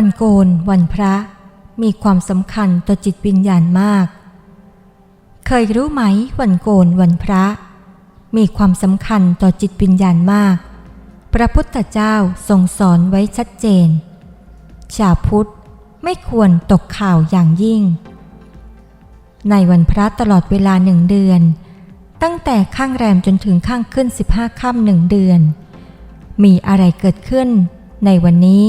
วันโกน วันพระ มีความสำคัญต่อจิตวิญญาณมาก เคยรู้ไหมวันโกน วันพระ มีความสำคัญต่อจิตวิญญาณมาก พระพุทธเจ้าทรงสอนไว้ชัดเจน ชาวพุทธไม่ควรตกข่าวอย่างยิ่ง ในวันพระตลอดเวลาหนึ่งเดือน ตั้งแต่ข้างแรมจนถึงข้างขึ้น 15 ค่ำหนึ่งเดือน มีอะไรเกิดขึ้นในวันนี้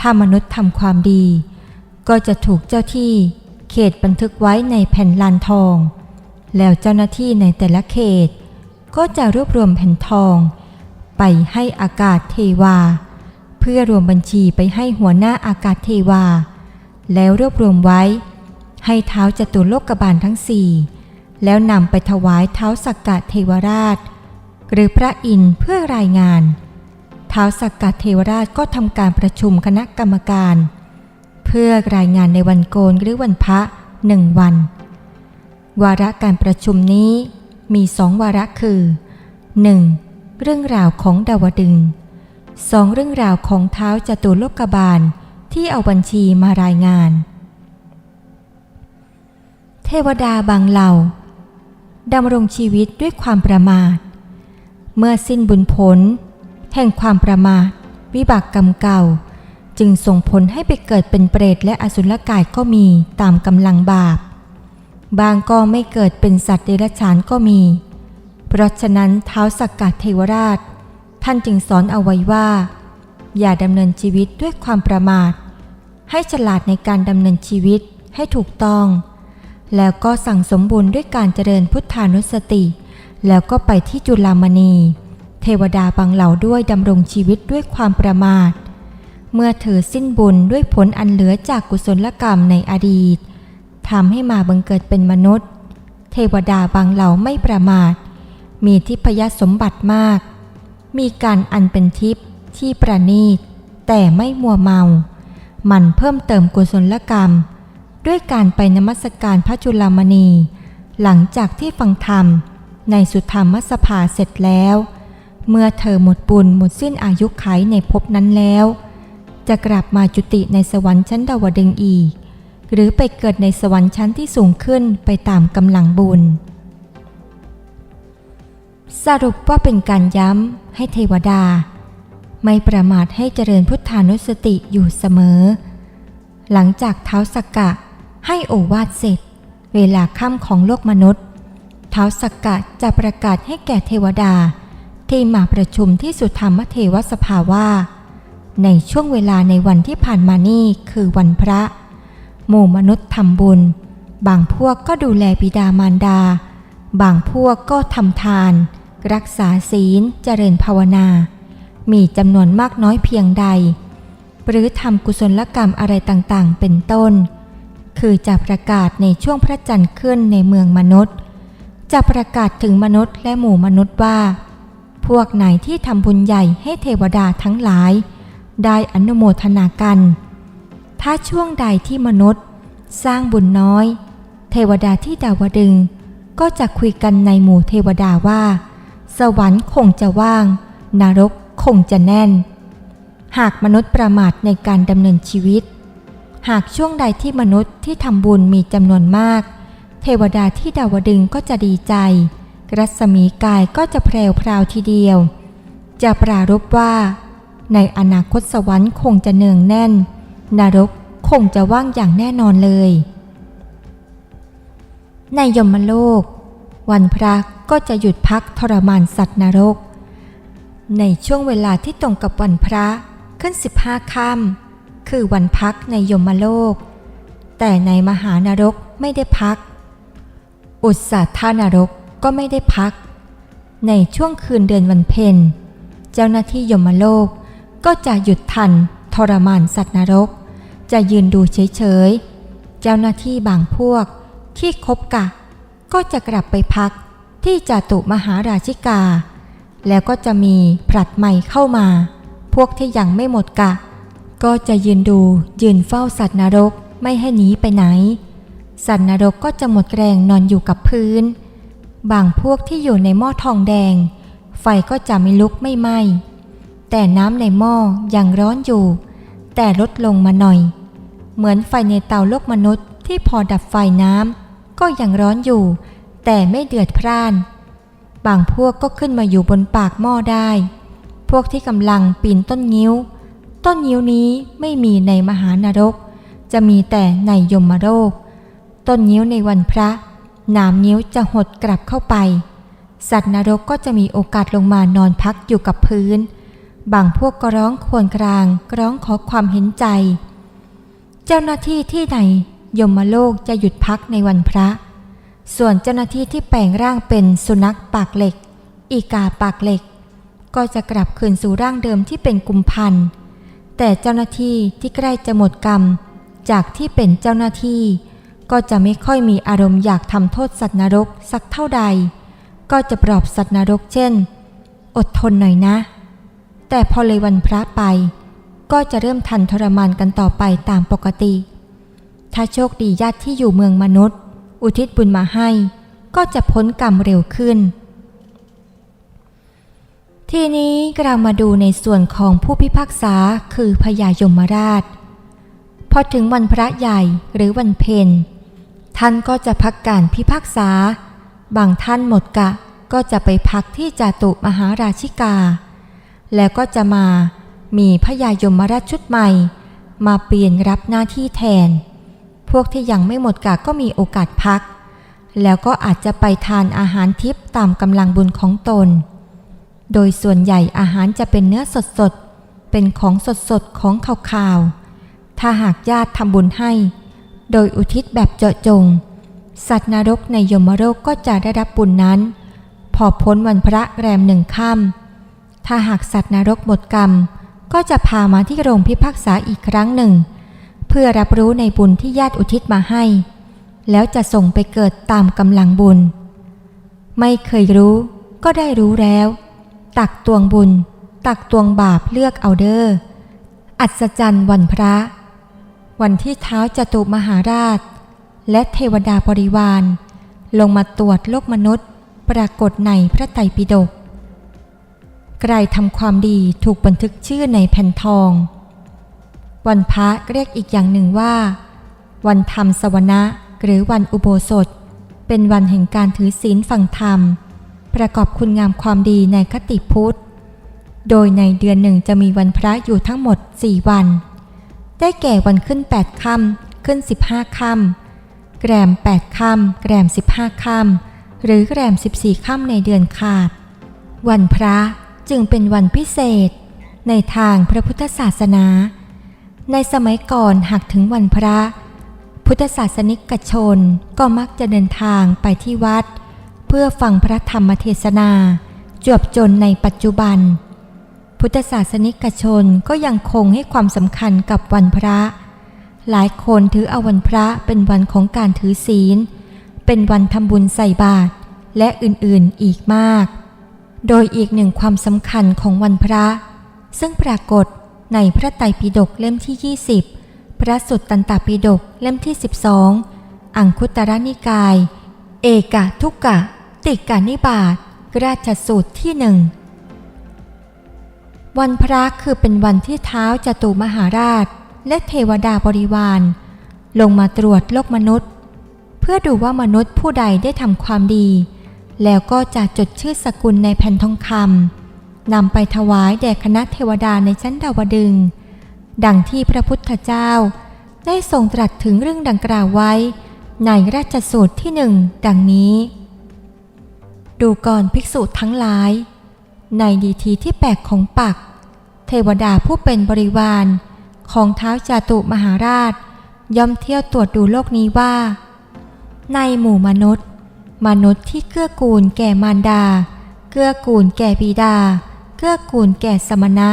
ถ้ามนุษย์ทำความดี ก็จะถูกเจ้าที่เขตบันทึกไว้ในแผ่นลานทอง แล้วเจ้าหน้าที่ในแต่ละเขต ก็จะรวบรวมแผ่นทอง ไปให้อากาศเทวา เพื่อรวมบัญชีไปให้หัวหน้าอากาศเทวา แล้วรวบรวมไว้ ให้เท้าจตุโลกบาลทั้งสี่แล้วนำไปถวายเท้าสักกะเทวราช หรือพระอินทร์เพื่อรายงาน ท้าวสักกะเทวราชก็ทำการประชุมคณะกรรมการ เพื่อรายงานในวันโกนหรือวันพระหนึ่งวัน วาระการประชุมนี้มีสองวาระคือ 1. เรื่องราวของดาวดึงส์สองเรื่องราวของเท้าจตุโลกบาลที่เอาบัญชีมารายงาน เทวดาบางเหล่าดำรงชีวิตด้วยความประมาท เมื่อสิ้นบุญผล แห่งความประมาทวิบากกรรมเก่า จึงส่งผลให้ไปเกิดเป็นเปรตและอสุรกายก็มีตามกำลังบาป บางก็ไม่เกิดเป็นสัตว์เดรัจฉานก็มี เพราะฉะนั้นเท้าสักกะเทวราช ท่านจึงสอนเอาไว้ว่า อย่าดำเนินชีวิตด้วยความประมาท ให้ฉลาดในการดำเนินชีวิตให้ถูกต้อง แล้วก็สั่งสมบุญด้วยการเจริญพุทธานุสติ แล้วก็ไปที่จุลามณี เทวดาบางเหล่าด้วยดำรงชีวิตด้วยความประมาท เมื่อเธอสิ้นบุญด้วยผลอันเหลือจากกุศลกรรมในอดีตทำให้มาบังเกิดเป็นมนุษย์ เทวดาบางเหล่าไม่ประมาท มีทิพยสมบัติมาก มีการอันเป็นทิพย์ที่ประณีต แต่ไม่มัวเมา มันเพิ่มเติมกุศลกรรม ด้วยการไปนมัสการพระจุลามณี หลังจากที่ฟังธรรมในสุธรรมสภาเสร็จแล้ว เมื่อเธอหมดบุญหมดสิ้นอายุไขในภพนั้นแล้ว จะกลับมาจุติในสวรรค์ชั้นดาวดึงอีก หรือไปเกิดในสวรรค์ชั้นที่สูงขึ้นไปตามกำลังบุญ สรุปว่าเป็นการย้ำให้เทวดา ไม่ประมาทให้เจริญพุทธานุสติอยู่เสมอ หลังจากเท้าสักกะให้โอวาทเสร็จ เวลาค่ำของโลกมนุษย์ เท้าสักกะจะประกาศให้แก่เทวดา ที่มาประชุมที่สุธรรมเทวสภาว่า ในช่วงเวลาในวันที่ผ่านมานี่คือวันพระ หมู่มนุษย์ทำบุญ บางพวกก็ดูแลบิดามารดา บางพวกก็ทำทาน รักษาศีลเจริญภาวนา มีจำนวนมากน้อยเพียงใด หรือทำกุศลกรรมอะไรต่างๆ เป็นต้น คือจะประกาศในช่วงพระจันทร์ขึ้นในเมืองมนุษย์ จะประกาศถึงมนุษย์และหมู่มนุษย์ว่า พวกไหนที่ทำบุญใหญ่ให้เทวดาทั้งหลาย ได้อนุโมทนากัน ถ้าช่วงใดที่มนุษย์ สร้างบุญน้อย เทวดาที่ดาวดึงก็จะคุยกันในหมู่เทวดาว่า สวรรค์คงจะว่าง นรกคงจะแน่น หากมนุษย์ประมาทในการดำเนินชีวิต หากช่วงใดที่มนุษย์ที่ทำบุญมีจำนวนมาก เทวดาที่ดาวดึงก็จะดีใจ รัศมีกายก็จะแพรวพราวทีเดียว จะปรารบว่า ในอนาคตสวรรค์คงจะเนืองแน่น นรกคงจะว่างอย่างแน่นอนเลย ในยมโลก วันพระก็จะหยุดพักทรมานสัตว์นรก ในช่วงเวลาที่ตรงกับวันพระขึ้น 15ค่ำคือวันพักในยมโลก แต่ในมหานรกไม่ได้พัก อุตสาธานรก ก็ไม่ได้พัก ในช่วงคืนเดือนวันเพ็ญเจ้าหน้าที่ยมโลกก็จะหยุดทันทรมานสัตว์นรก จะยืนดูเฉยๆ เจ้าหน้าที่บางพวกที่คบกะ ก็จะกลับไปพักที่จาตุมหาราชิกา แล้วก็จะมีผลัดใหม่เข้ามา พวกที่ยังไม่หมดกะ ก็จะยืนดูยืนเฝ้าสัตว์นรกไม่ให้หนีไปไหน สัตว์นรกก็จะหมดแรงนอนอยู่กับพื้น บางพวกที่อยู่ในหม้อทองแดง ไฟก็จะไม่ลุกไม่ไหม้ แต่น้ำในหม้อยังร้อนอยู่ แต่ลดลงมาหน่อย เหมือนไฟในเตาโลกมนุษย์ที่พอดับไฟน้ำก็ยังร้อนอยู่ แต่ไม่เดือดพร่าน บางพวกก็ขึ้นมาอยู่บนปากหม้อได้ พวกที่กำลังปีนต้นงิ้ว ต้นงิ้วนี้ไม่มีในมหานรก จะมีแต่ในยมโรกต้นงิ้วในวันพระ หนามงิ้วจะหดกลับเข้าไป สัตว์นรกก็จะมีโอกาสลงมานอนพักอยู่กับพื้น บางพวกก็ร้องครวญครางร้องขอความเห็นใจ เจ้าหน้าที่ที่ไหนยมโลกจะหยุดพักในวันพระ ส่วนเจ้าหน้าที่ที่แปลงร่างเป็นสุนัขปากเหล็ก อีกาปากเหล็ก ก็จะกลับคืนสู่ร่างเดิมที่เป็นกุมพันธ์แต่เจ้าหน้าที่ที่ใกล้จะหมดกรรม จากที่เป็นเจ้าหน้าที่ ก็จะไม่ค่อยมีอารมณ์อยากทำโทษสัตว์นรกสักเท่าใด ก็จะปลอบสัตว์นรกเช่น อดทนหน่อยนะ แต่พอเลยวันพระไป ก็จะเริ่มทันทรมานกันต่อไปตามปกติ ถ้าโชคดีญาติที่อยู่เมืองมนุษย์ อุทิศบุญมาให้ ก็จะพ้นกรรมเร็วขึ้น ทีนี้เรามาดูในส่วนของผู้พิพากษาคือพญายมราช พอถึงวันพระใหญ่หรือวันเพ็ญ ท่านก็จะพักการพิพากษา บางท่านหมดกะก็จะไปพักที่จตุมหาราชิกา แล้วก็จะมามีพญายมราชชุดใหม่ มาเปลี่ยนรับหน้าที่แทน พวกที่ยังไม่หมดกะก็มีโอกาสพัก แล้วก็อาจจะไปทานอาหารทิพย์ตามกำลังบุญของตน โดยส่วนใหญ่อาหารจะเป็นเนื้อสดๆเป็นของสดๆของขาวๆถ้าหากญาติทำบุญให้ โดยอุทิศแบบเจาะจง สัตว์นรกในยมโลกก็จะได้รับบุญนั้น พอพ้นวันพระแรมหนึ่งค่ำถ้าหากสัตว์นรกหมดกรรม ก็จะพามาที่โรงพิพากษาอีกครั้งหนึ่ง เพื่อรับรู้ในบุญที่ญาติอุทิศมาให้ แล้วจะส่งไปเกิดตามกำลังบุญ ไม่เคยรู้ก็ได้รู้แล้ว ตักตวงบุญ ตักตวงบาปเลือกเอาเดอ้ออัศจรรย์วันพระ วันที่เท้าจตุมหาราช และเทวดาบริวาร ลงมาตรวจโลกมนุษย์ ปรากฏในพระไตรปิฎกใครทำความดีถูกบันทึกชื่อในแผ่นทอง วันพระเรียกอีกอย่างหนึ่งว่า วันธรรมสวนะหรือวันอุโบสถ เป็นวันแห่งการถือศีลฟังธรรม ประกอบคุณงามความดีในคติพุทธ โดยในเดือนหนึ่งจะมีวันพระอยู่ทั้งหมด 4 วัน ได้แก่วันขึ้น 8ค่ำขึ้น 15ค่ำแกรม 8ค่ำแกรม 15ค่ำหรือแกรม 14ค่ำในเดือนขาด วันพระจึงเป็นวันพิเศษ ในทางพระพุทธศาสนา ในสมัยก่อนหากถึงวันพระ พุทธศาสนิกชนก็มักจะเดินทางไปที่วัด เพื่อฟังพระธรรมเทศนา จวบจนในปัจจุบัน พุทธศาสนิกชนก็ยังคงให้ความสำคัญกับวันพระ หลายคนถือเอาวันพระเป็นวันของการถือศีล เป็นวันทำบุญใส่บาตรและอื่นๆอีกมาก โดยอีกหนึ่งความสำคัญของวันพระ ซึ่งปรากฏในพระไตรปิฎกเล่มที่ 20 พระสุตตันตปิฎกเล่มที่ 12 อังคุตรนิกาย เอกะทุกกะ ติกานิบาตราชสูตรที่หนึ่ง วันพระคือเป็นวันที่เท้าจตุมหาราช และเทวดาบริวาร ลงมาตรวจโลกมนุษย์ เพื่อดูว่ามนุษย์ผู้ใดได้ทำความดี แล้วก็จะจดชื่อสกุลในแผ่นทองคำนำไปถวายแด่คณะเทวดาในชั้นดาวดึง ดังที่พระพุทธเจ้า ได้ทรงตรัสถึงเรื่องดังกล่าวไว้ ในราชสูตรที่หนึ่งดังนี้ ดูก่อนภิกษุทั้งหลาย ในดีทีที่แปลกของปัก เทวดาผู้เป็นบริวารของเท้าจาตุมหาราช ย่อมเที่ยวตรวจดูโลกนี้ว่า ในหมู่มนุษย์ มนุษย์ที่เกื้อกูลแก่มารดา เกื้อกูลแก่บิดา เกื้อกูลแก่สมณะ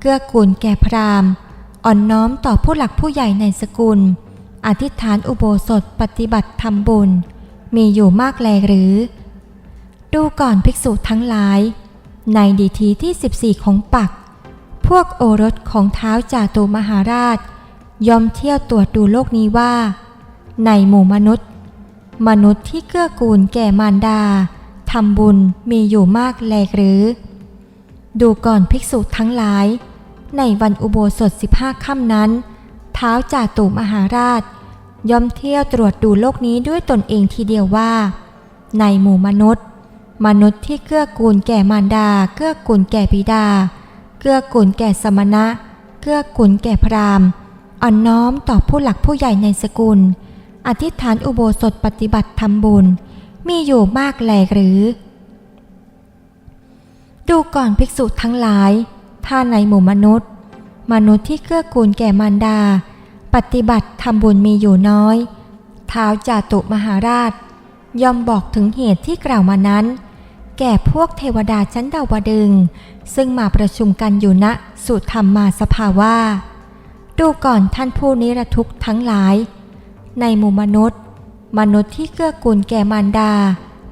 เกื้อกูลแก่พราหมณ์ อ่อนน้อมต่อผู้หลักผู้ใหญ่ในสกุล อธิษฐานอุโบสถปฏิบัติทำบุญ มีอยู่มากแลหรือ ดูก่อนภิกษุทั้งหลาย ในดีทีที่ 14 ของปัก พวกโอรสของเท้าวจาตุมหาราช ยอมเที่ยวตรวจดูโลกนี้ว่า ในหมู่มนุษย์ มนุษย์ที่เกื้อกูลแก่มารดาทำบุญมีอยู่มากแลหรือ ดูก่อนภิกษุทั้งหลาย ในวันอุโบสถ 15ค่ำนั้น เท้าวจาตุมหาราชย่อมเที่ยวตรวจดูโลกนี้ด้วยตนเองทีเดียวว่า ในหมู่มนุษย์ มนุษย์ที่เกื้อกูลแก่มารดา เกื้อกูลแก่บิดา เกื้อกูลแก่สมณะ เกื้อกูลแก่พราหมณ์ อ่อนน้อมต่อผู้หลักผู้ใหญ่ในสกุล อธิษฐานอุโบสถปฏิบัติทำบุญ มีอยู่มากแลหรือ ดูก่อนภิกษุทั้งหลาย ถ้าในหมู่มนุษย์ มนุษย์ที่เกื้อกูลแก่มารดา ปฏิบัติทำบุญมีอยู่น้อย ท้าวจาตุมหาราช ย่อมบอกถึงเหตุที่กล่าวมานั้น แก่พวกเทวดาชั้นดาวดึง ซึ่งมาประชุมกันอยู่ณสุธรรมมาสภาว่า ดูก่อนท่านผู้นิรทุกข์ทั้งหลาย ในหมู่มนุษย์ มนุษย์ที่เกื้อกูลแก่มารดา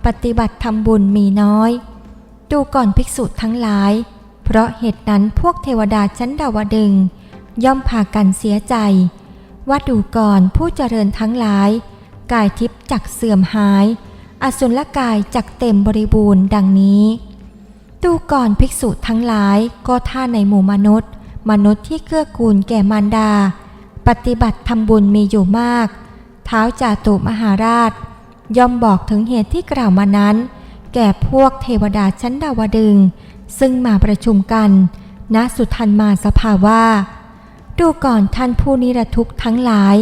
ปฏิบัติทำบุญมีน้อย ดูก่อนภิกษุทั้งหลาย เพราะเหตุนั้นพวกเทวดาชั้นดาวดึง ย่อมพากันเสียใจ ว่าดูก่อนผู้เจริญทั้งหลาย กายทิพย์จักเสื่อมหาย อสุรกายจักเต็มบริบูรณ์ดังนี้ดูก่อนภิกษุทั้งหลายก็ท่าในหมู่มนุษย์ มนุษย์ที่เกื้อกูลแก่มารดา ปฏิบัติทำบุญมีอยู่มาก เท้าจาตุมหาราช ย่อมบอกถึงเหตุที่กล่าวมานั้น แก่พวกเทวดาชั้นดาวดึง ซึ่งมาประชุมกันณสุทันมาสภาว่า ดูก่อนท่านผู้นิรทุกข์ทั้งหลาย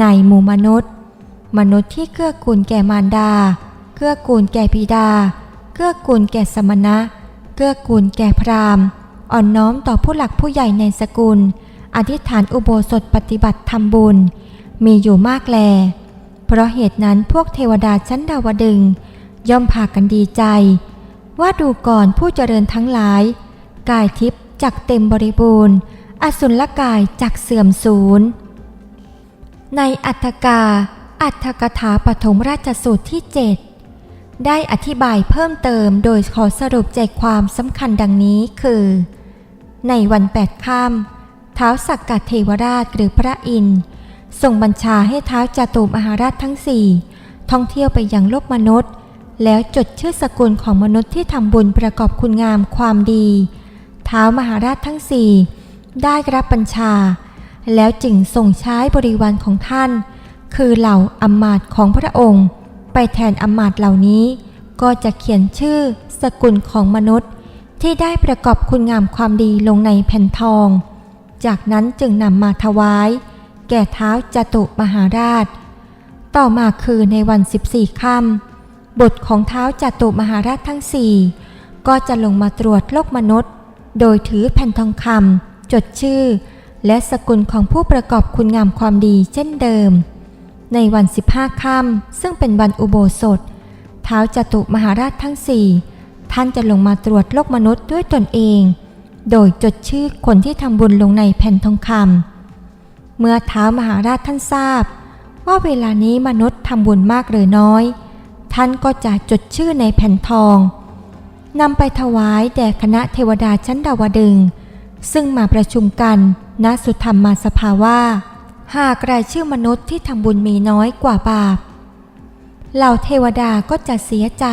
ในหมู่มนุษย์ มนุษย์ที่เกื้อกูลแก่มารดา เกื้อกูลแก่บิดา เกื้อกูลแก่สมณะ เกื้อกูลแก่พราหมณ์ อ่อนน้อมต่อผู้หลักผู้ใหญ่ในสกุล อธิษฐานอุโบสถปฏิบัติทำบุญ มีอยู่มากแล เพราะเหตุนั้นพวกเทวดาชั้นดาวดึง ย่อมพากันดีใจ ว่าดูก่อนผู้เจริญทั้งหลาย กายทิพย์จักเต็มบริบูรณ์ อสุรกายจักเสื่อมสูญในอัฏฐกา อัฏฐกถาปฐมราชสูตรที่เจ็ดได้อธิบายเพิ่มเติมโดยขอสรุปใจความสำคัญดังนี้คือ ในวันแปดค่ำท้าวสักกะเทวราชหรือพระอินทร์ทรงบัญชาให้ท้าวจตุมหาราชทั้งสี่ท่องเที่ยวไปยังโลกมนุษย์ แล้วจดชื่อสกุลของมนุษย์ที่ทำบุญประกอบคุณงามความดีท้าวมหาราชทั้งสี่ได้รับบัญชา แล้วจึงส่งใช้บริวารของท่าน คือเหล่าอำมาตย์ของพระองค์ ไปแทนอำมาตย์เหล่านี้ ก็จะเขียนชื่อสกุลของมนุษย์ ที่ได้ประกอบคุณงามความดีลงในแผ่นทอง จากนั้นจึงนำมาถวาย แก่เท้าจตุมหาราช ต่อมาคือในวัน 14ค่ำบุตรของเท้าจตุมหาราชทั้งสี่ก็จะลงมาตรวจโลกมนุษย์ โดยถือแผ่นทองคำจดชื่อ และสกุลของผู้ประกอบคุณงามความดีเช่นเดิม ในวัน15ค่ำซึ่งเป็นวันอุโบสถ เท้าวจตุมหาราชทั้งสี่ท่านจะลงมาตรวจโลกมนุษย์ด้วยตนเอง โดยจดชื่อคนที่ทำบุญลงในแผ่นทองคำเมื่อเท้าวมหาราชท่านทราบ ว่าเวลานี้มนุษย์ทำบุญมากหรือน้อย ท่านก็จะจดชื่อในแผ่นทองนำไปถวายแด่คณะเทวดาชั้นดาวดึง ซึ่งมาประชุมกันณสุธรรมมาสภาว่า หากรายชื่อมนุษย์ที่ทำบุญมีน้อยกว่าบาป เหล่าเทวดาก็จะเสียใจ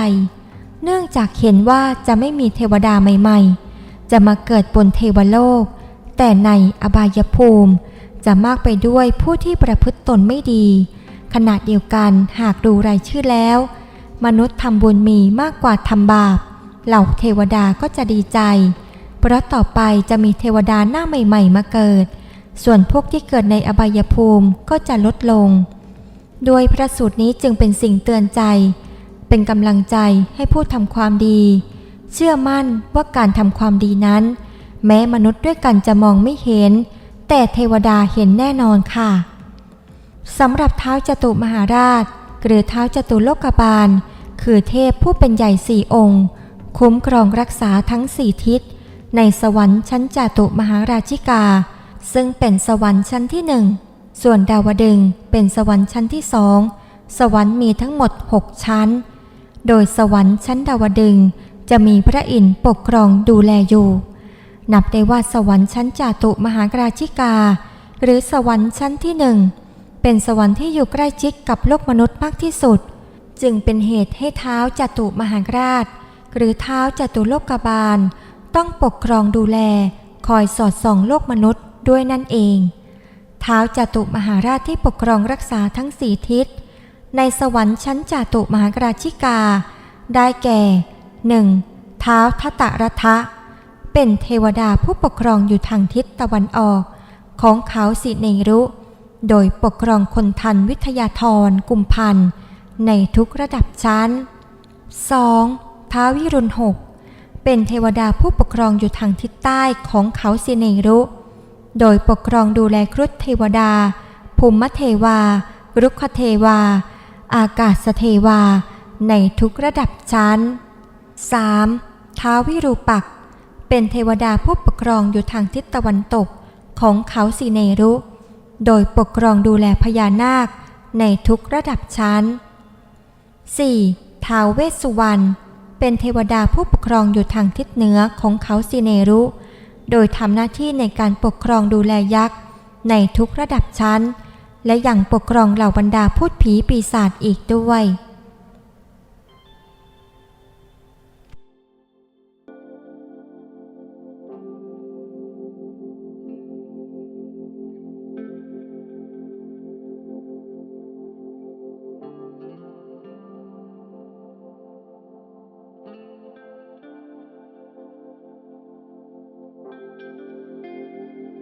เนื่องจากเห็นว่าจะไม่มีเทวดาใหม่ ๆ จะมาเกิดบนเทวโลก แต่ในอบายภูมิ จะมากไปด้วยผู้ที่ประพฤติตนไม่ดี ขณะเดียวกันหากดูรายชื่อแล้ว มนุษย์ทำบุญมีมากกว่าทำบาป เหล่าเทวดาก็จะดีใจ เพราะต่อไปจะมีเทวดาหน้าใหม่ ๆ มาเกิด ส่วนพวกที่เกิดในอบายภูมิก็จะลดลง โดยพระสูตรนี้จึงเป็นสิ่งเตือนใจ เป็นกำลังใจให้ผู้ทำความดี เชื่อมั่นว่าการทำความดีนั้น แม้มนุษย์ด้วยกันจะมองไม่เห็น แต่เทวดาเห็นแน่นอนค่ะสำหรับเท้าจตุมหาราช หรือเท้าจตุโลกบาล คือเทพผู้เป็นใหญ่สี่องค์ คุ้มครองรักษาทั้งสี่ทิศ ในสวรรค์ชั้นจตุมหาราชิกา ซึ่งเป็นสวรรค์ชั้นที่หนึ่งส่วนดาวดึงเป็นสวรรค์ชั้นที่สองสวรรค์มีทั้งหมดหกชั้น โดยสวรรค์ชั้นดาวดึงจะมีพระอินทร์ปกครองดูแลอยู่ นับได้ว่าสวรรค์ชั้นจาตุมหากราชิกา หรือสวรรค์ชั้นที่หนึ่งเป็นสวรรค์ที่อยู่ใกล้ชิดกับโลกมนุษย์มากที่สุด จึงเป็นเหตุให้เท้าจตุมหากราช หรือเท้าจตุโลกบาล ต้องปกครองดูแล คอยสอดส่องโลกมนุษย์ ด้วยนั่นเองท้าวจตุมหาราชที่ปกครองรักษาทั้งสี่ทิศ ในสวรรค์ชั้นจาตุมหากราชิกา ได้แก่หนึ่งท้าวทัตรทะ เป็นเทวดาผู้ปกครองอยู่ทางทิศตะวันออก ของเขาสิเนรุ โดยปกครองคนทันวิทยาธรกุมพันธ์ในทุกระดับชั้น 2. ท้าววิรุณหกเป็นเทวดาผู้ปกครองอยู่ทางทิศใต้ของเขาสิเนรุ โดยปกครองดูแลครุฑเทวดา ภูมิเทวา รุกขเทวา อากาศเทวา ในทุกระดับชั้น 3. ท้าววิรูปักษ์เป็นเทวดาผู้ปกครองอยู่ทางทิศตะวันตกของเขาสีเนรุ โดยปกครองดูแลพญานาคในทุกระดับชั้น 4. ท้าวเวสสุวรรณ เป็นเทวดาผู้ปกครองอยู่ทางทิศเหนือของเขาสีเนรุ โดยทำหน้าที่ในการปกครองดูแลยักษ์ ในทุกระดับชั้น และยังปกครองเหล่าบรรดาพูดผีปีศาจอีกด้วย